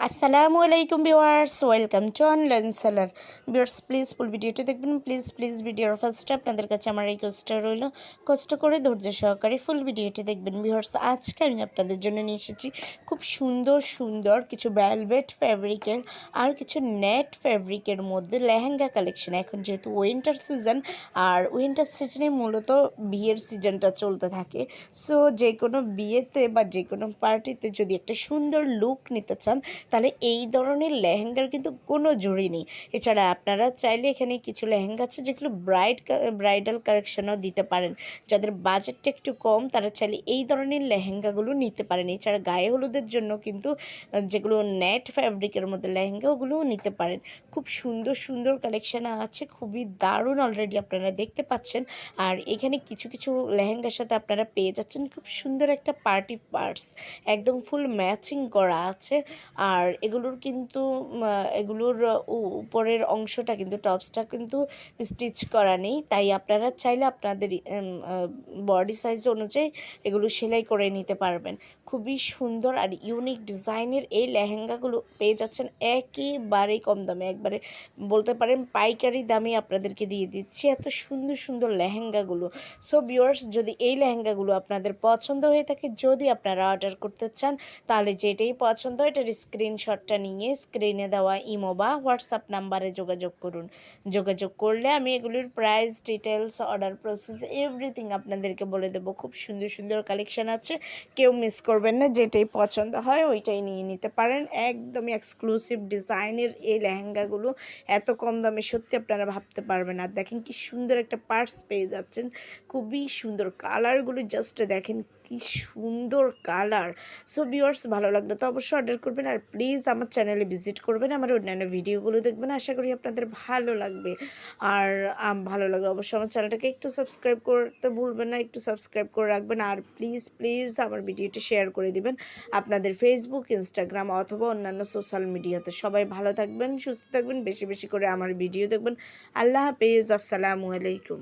আসসালামু আলাইকুম viewers, welcome online seller. Viewers please full ভিডিওটি দেখবেন প্লিজ প্লিজ ভিডিওর ফার্স্টে আপনাদের কাছে আমার এই কোস্টটা রইল। কষ্ট করে ধৈর্য সহকারে ফুল ভিডিওটি দেখবেন। ভিউয়ার্স, আজকে আমি আপনাদের জন্য নিয়ে এসেছি খুব সুন্দর সুন্দর কিছু ভ্যালভেট ফ্যাব্রিকের আর কিছু নেট ফ্যাব্রিকের মধ্যে লেহেঙ্গা কালেকশন এখন যেহেতু উইন্টার সিজন আর উইন্টার সিজনে মূলত বিয়ের সিজনটা চলতে থাকে সো যে কোনো বিয়েতে বা যে কোনো পার্টিতে যদি একটা সুন্দর লুক নিতে চান তাহলে এই ধরনের লেহেঙ্গার কিন্তু কোনো জুড়ি নেই। এছাড়া আপনারা চাইলে এখানে কিছু লেহেঙ্গা আছে যেগুলো ব্রাইড ব্রাইডাল কালেকশনও দিতে পারেন। যাদের বাজেটটা একটু কম, তারা চাইলে এই ধরনের লেহেঙ্গাগুলো নিতে পারেন। এছাড়া গায়ে হলুদের জন্য কিন্তু যেগুলো নেট ফ্যাব্রিকের মধ্যে লেহেঙ্গা ওগুলোও নিতে পারেন। খুব সুন্দর সুন্দর কালেকশন আছে, খুবই দারুণ অলরেডি আপনারা দেখতে পাচ্ছেন। আর এখানে কিছু কিছু লেহেঙ্গার সাথে আপনারা পেয়ে যাচ্ছেন। খুব সুন্দর একটা পার্টি পার্টস একদম ফুল ম্যাচিং করা আছে। আর এগুলোর কিন্তু এগুলোর উপরের অংশটা কিন্তু, টপসটা কিন্তু স্টিচ করা নেই। তাই আপনারা চাইলে আপনাদের বডি সাইজ অনুযায়ী এগুলো সেলাই করে নিতে পারবেন। খুবই সুন্দর আর ইউনিক ডিজাইনের এই লেহেঙ্গাগুলো পেয়ে যাচ্ছেন একেবারেই কম দামে। একবারে বলতে পারেন পাইকারি দামে আপনাদেরকে দিয়ে দিচ্ছি এত সুন্দর সুন্দর লেহেঙ্গাগুলো। সো ভিউয়ার্স যদি এই লেহেঙ্গাগুলো আপনাদের পছন্দ হয়ে থাকে, যদি আপনারা অর্ডার করতে চান, তাহলে যেটাই পছন্দ এটার স্ক্রিনশটটা নিয়ে স্ক্রিনে দেওয়া ইমো বা হোয়াটসঅ্যাপ নাম্বারে যোগাযোগ করুন। যোগাযোগ করলে আমি এগুলির price details order process everything আপনাদেরকে বলে দেবো। খুব সুন্দর সুন্দর কালেকশন আছে। কেউ মিস করবেন না, যেটাই পছন্দ হয় ওইটাই নিয়ে নিতে পারেন। একদমই এক্সক্লুসিভ ডিজাইনের এই লেহেঙ্গাগুলো এত কম দামে সত্যি আপনারা ভাবতে পারবেন আর দেখেন কি সুন্দর একটা পার্স পেয়ে যাচ্ছেন। খুবই সুন্দর। কালারগুলো জাস্ট দেখেন কি সুন্দর কালার। সো ভিউয়ার্স ভালো লাগলে তো অবশ্যই অর্ডার করবেন আর প্লিজ আমার চ্যানেলে ভিজিট করবেন, আমার অন্যান্য ভিডিওগুলো দেখবেন। আশা করি আপনাদের ভালো লাগবে। আর ভালো লাগলে অবশ্যই আমার চ্যানেলটাকে একটু সাবস্ক্রাইব করতে ভুলবেন না, একটু সাবস্ক্রাইব করে রাখবেন। আর প্লিজ প্লিজ আমার ভিডিওটি শেয়ার করে দিবেন আপনাদের ফেসবুক ইনস্টাগ্রাম অথবা অন্যান্য সোশ্যাল মিডিয়াতে সবাই ভালো থাকবেন, সুস্থ থাকবেন, বেশি বেশি করে আমার ভিডিও দেখবেন। আল্লাহ হাফেজ, আসসালামু আলাইকুম।